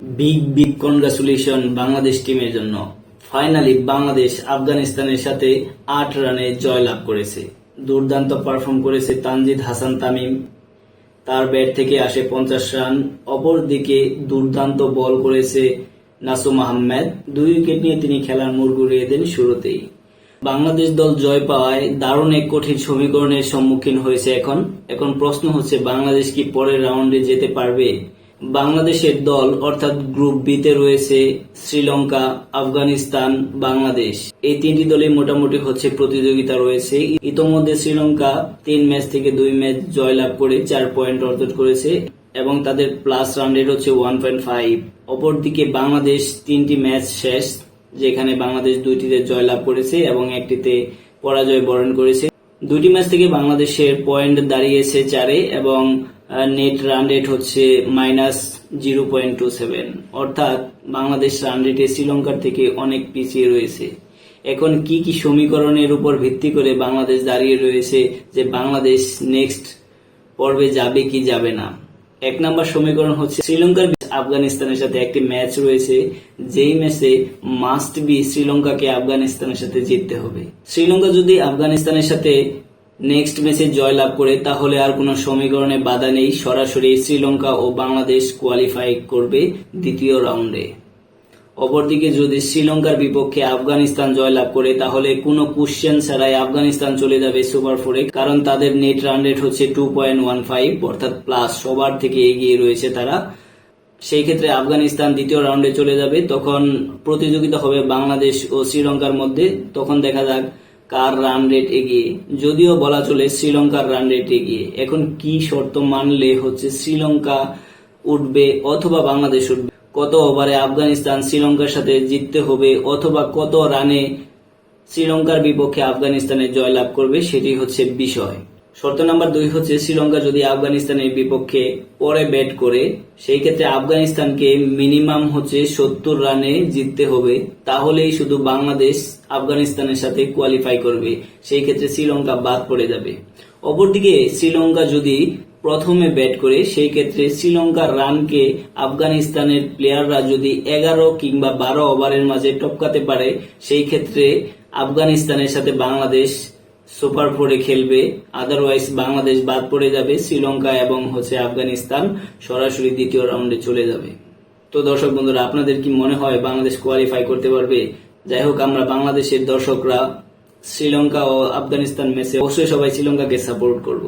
Big big congratulation Bangladesh টিমের জন্য। Finally Bangladesh আফগানিস্তানের সাথে আট রানে জয়লাভ করেছে। দুর্দান্ত পারফর্ম করেছে তানজিদ হাসান তামিম। তার ব্যাট থেকে আসে পঞ্চাশ রান। অপরদিকে দুর্দান্ত বল করেছে নাসুম আহমেদ। দুই উইকেট নিয়ে তিনি খেলার মোড় ঘুরিয়ে দেন শুরুতেই। বাংলাদেশ দল জয় পাওয়ায় দারুণ এক কঠিন সমীকরণের সম্মুখীন হয়েছে এখন। এখন প্রশ্ন হচ্ছে, বাংলাদেশ কি পরের রাউন্ডে যেতে পারবে? বাংলাদেশের দল, অর্থাৎ গ্রুপ বিতে রয়েছে শ্রীলঙ্কা, আফগানিস্তান, বাংলাদেশ। এই তিনটি দলই মোটামুটি হচ্ছে প্রতিযোগিতা রয়েছে। ইতোমধ্যে শ্রীলঙ্কা তিন ম্যাচ থেকে দুই ম্যাচ জয়লাভ করে চার পয়েন্ট অর্জন করেছে এবং তাদের প্লাস রান রেট হচ্ছে ওয়ান পয়েন্ট ফাইভ অপরদিকে বাংলাদেশ তিনটি ম্যাচ শেষ, যেখানে বাংলাদেশ দুইটিতে জয়লাভ করেছে এবং একটিতে পরাজয় বরণ করেছে। দুটি ম্যাচ থেকে বাংলাদেশের পয়েন্ট দাঁড়িয়েছে চারে এবং নেট রান রেট হচ্ছে minus zero point two seven অর্থাৎ বাংলাদেশ রান রেটে শ্রীলঙ্কার থেকে অনেক পিছিয়ে রয়েছে। এখন কি কি সমীকরণের উপর ভিত্তি করে বাংলাদেশ দাঁড়িয়ে রয়েছে যে বাংলাদেশ নেক্সট পর্বে যাবে কি যাবে না? এক নম্বর সমীকরণ হচ্ছে শ্রীলঙ্কার আফগানিস্তানের সাথে একটি ম্যাচ রয়েছে। যেই ম্যাচে মাস্ট বি শ্রীলঙ্কাকে আফগানিস্তানের সাথে জিততে হবে। শ্রীলঙ্কা যদি আফগানিস্তানের সাথে নেক্সট ম্যাচে জয়লাভ করে, তাহলে আর কোনো সমীকরণে বাধা নেই। সরাসরি শ্রীলঙ্কা ও বাংলাদেশ কোয়ালিফাই করবে দ্বিতীয় রাউন্ডে অপরদিকে যদি শ্রীলঙ্কার বিপক্ষে আফগানিস্তান জয়লাভ করে, তাহলে কোনো কোশ্চেন ছাড়াই আফগানিস্তান চলে যাবে সুপার ফোরে কারণ তাদের নেট রান রেট হচ্ছে টু পয়েন্ট ওয়ান ফাইভ অর্থাৎ প্লাস সবার থেকে এগিয়ে রয়েছে তারা। সেই ক্ষেত্রে আফগানিস্তান দ্বিতীয় রাউন্ডে চলে যাবে, তখন প্রতিযোগিতা হবে বাংলাদেশ ও শ্রীলঙ্কার মধ্যে। তখন দেখা যাক কার রান রেট এগিয়ে? যদিও বলা চলে শ্রীলঙ্কার রান রেট এগিয়ে। এখন কি শর্ত মানলে হচ্ছে শ্রীলঙ্কা উঠবে অথবা বাংলাদেশ উঠবে? কত ওভারে আফগানিস্তান শ্রীলঙ্কার সাথে জিততে হবে অথবা কত রানে শ্রীলঙ্কার বিপক্ষে আফগানিস্তানে জয়লাভ করবে, সেটি হচ্ছে বিষয়। শর্ত নাম্বার দুই হচ্ছে শ্রীলঙ্কা যদি আফগানিস্তানের বিপক্ষে পরে ব্যাট করে, সেই ক্ষেত্রে আফগানিস্তানকে মিনিমাম হচ্ছে সত্তর রানে জিততে হবে। তাহলেই শুধু বাংলাদেশ আফগানিস্তানের সাথে কোয়ালিফাই করবে, সেই ক্ষেত্রে শ্রীলঙ্কা বাদ পড়ে যাবে। অপরদিকে শ্রীলঙ্কা যদি প্রথমে ব্যাট করে, সেই ক্ষেত্রে শ্রীলঙ্কার রানকে আফগানিস্তানের প্লেয়াররা যদি এগারো কিংবা বারো ওভারের মাঝে টপকাতে পারে, সেই ক্ষেত্রে আফগানিস্তানের সাথে বাংলাদেশ সুপার ফোরে খেলবে। আদারওয়াইজ বাংলাদেশ বাদ পড়ে যাবে, শ্রীলঙ্কা এবং হচ্ছে আফগানিস্তান সরাসরি দ্বিতীয় রাউন্ডে চলে যাবে। তো দর্শক বন্ধুরা, আপনাদের কি মনে হয় বাংলাদেশ কোয়ালিফাই করতে পারবে? যাই হোক, আমরা বাংলাদেশের দর্শকরা শ্রীলঙ্কা ও আফগানিস্তান ম্যাচে অবশ্যই সবাই শ্রীলঙ্কাকে সাপোর্ট করব।